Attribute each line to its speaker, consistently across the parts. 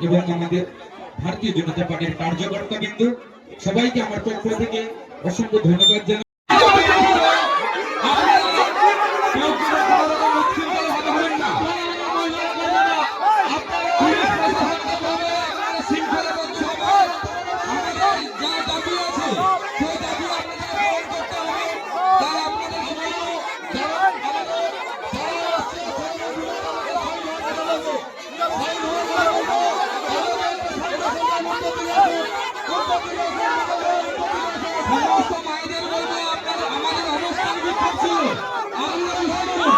Speaker 1: এবং আমাদের ভারতীয় জনতা পার্টির কার্যকর্তা কিন্তু সবাইকে আমার পক্ষ থেকে অসংখ্য ধন্যবাদ জানাই কেউ কোনো রকম উচ্ছৃঙ্খল ভাবে হবেন না। পুলিশ প্রশাসনকে বলবে, আপনারা শৃঙ্খলাবদ্ধ হবেন। আমাদের যা দাবি আছে, সেই দাবি আপনাদের পালন করতে হবে। তাই আপনাদের সবাইকে যারা আমাদের- যারা আসছে, সমস্ত মায়েদের বলব আপনারা আমাদের অবস্থান বিক্ষোভ ছিল আপনারা বিষয় করুন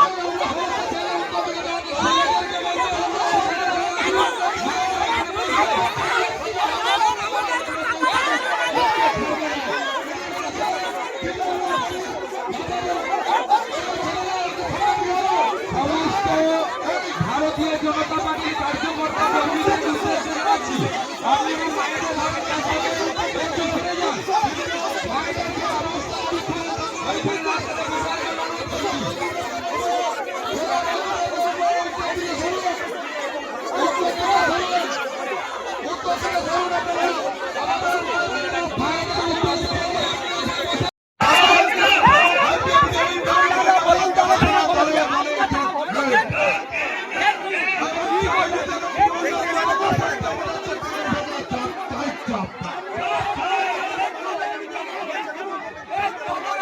Speaker 1: সমস্ত ভারতীয় জনতা পার্টির কার্যকর্তা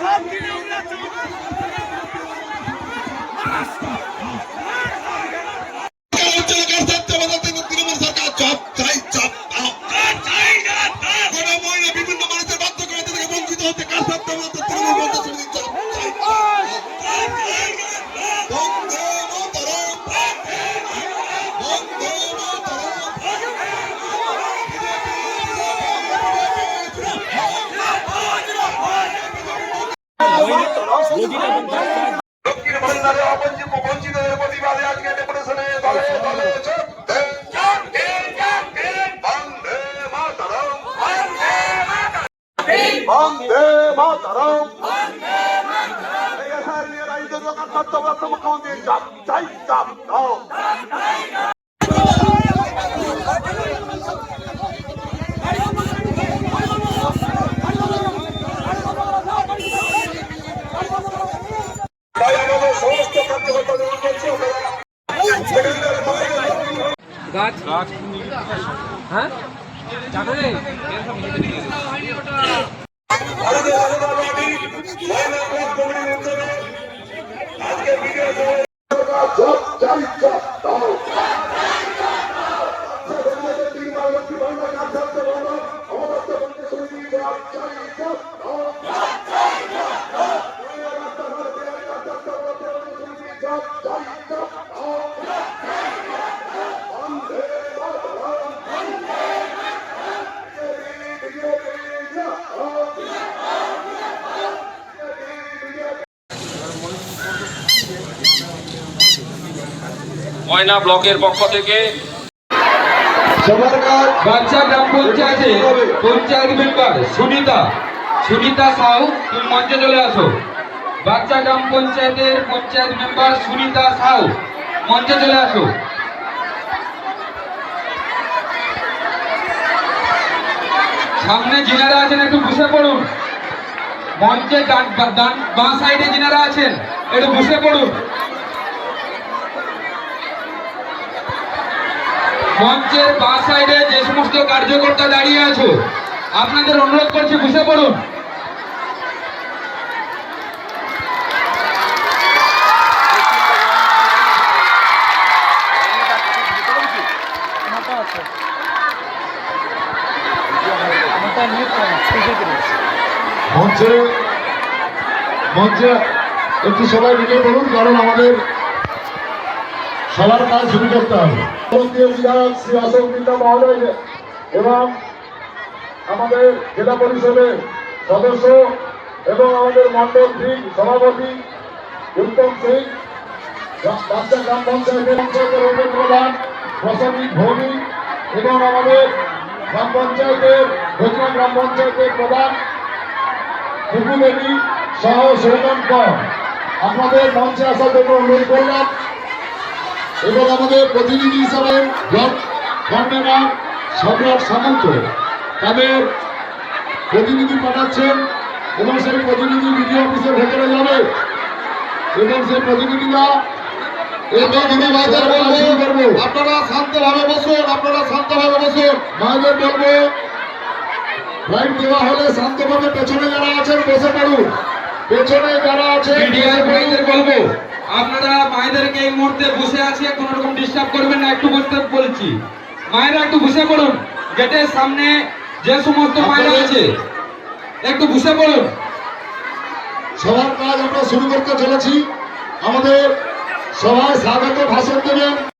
Speaker 1: সব
Speaker 2: লক্ষ্মীর ভান্ডারে অবঞ্চিত বঞ্চিতদের প্রতিবাদে আজকে ডেপুটেশনে দলে দলে বন্দে মাতরম। মুখ্যমন্ত্রী চাপ চাই চাপ দাও তাই আমাদের সমস্ত কার্যকর্তাদের অনুরোধ করছি আপনারা সেখানকার মায়েদের উদ্যোগে আজকে
Speaker 3: ময়না ব্লকের পক্ষ থেকে।
Speaker 1: বাচ্চা গ্রাম পঞ্চায়েতে। পঞ্চায়েত মেম্বার সুনিতা। সুনিতা সাউ তুমি মঞ্চে চলে আসো। বাচ্চা গ্রাম পঞ্চায়েতের পঞ্চায়েত মেম্বার সুনিতা সাউ মঞ্চে চলে আসো। সামনে যিনারা আছেন, একটু বসে পড়ুন। মঞ্চে ডান বাঁ সাইডে যিনারা আছেন, একটু বসে পড়ুন। মঞ্চের বাঁ সাইডে যে সমস্ত কার্যকর্তা দাঁড়িয়ে আছো, আপনাদের অনুরোধ করছি বসে পড়ুন।
Speaker 4: মঞ্চে মঞ্চে একটু সবাই মিলে বলুন কারণ আমাদের সবার কাজ শুরু করতে হবে। শ্রী অশোক মিত্র মহোদয় এবং আমাদের জেলা পরিষদের সদস্য এবং আমাদের মন্ডল সিং সভাপতি উত্তম সিং বাচ্চা গ্রাম পঞ্চায়েতের পঞ্চায়েতের প্রসন্নিক ভৌমিক এবং আমাদের গ্রাম পঞ্চায়েতের ঘোষণা গ্রাম পঞ্চায়েতের প্রধান টুকু দেবী সহ সৌমন কর। আপনাদের মঞ্চে আসার জন্য অনুরোধ করলাম। এবং আমাদের প্রতিনিধি হিসাবে কর্নেনার সম্রাট সামন্ত তাদের প্রতিনিধি পাঠাচ্ছেন এবং সেই প্রতিনিধি বিডিও অফিসের ভেতরে যাবে। এবং সেই প্রতিনিধিরা আপনারা শান্তভাবে বসুন আপনারা শান্তভাবে বসুন। মায়েদের বলব লাইট দেওয়া হলে শান্তভাবে পেছনে যারা আছেন বসে পড়ুন। পেছনে যারা
Speaker 1: ভাইদের বলব। আপনারা মায়েদেরকে এই মুহূর্তে বসে আছে কোনো রকম ডিস্টার্ব করবেন না একটু বসতে বলছি। মায়েরা একটু বসে পড়ুন। গেটের সামনে যে সমস্ত মায়েরা আছে একটু বসে পড়ুন।
Speaker 4: সবার কাজ আমরা শুরু করতে চলেছি। আমাদের সভায় স্বাগত ভাষণ দেবেন।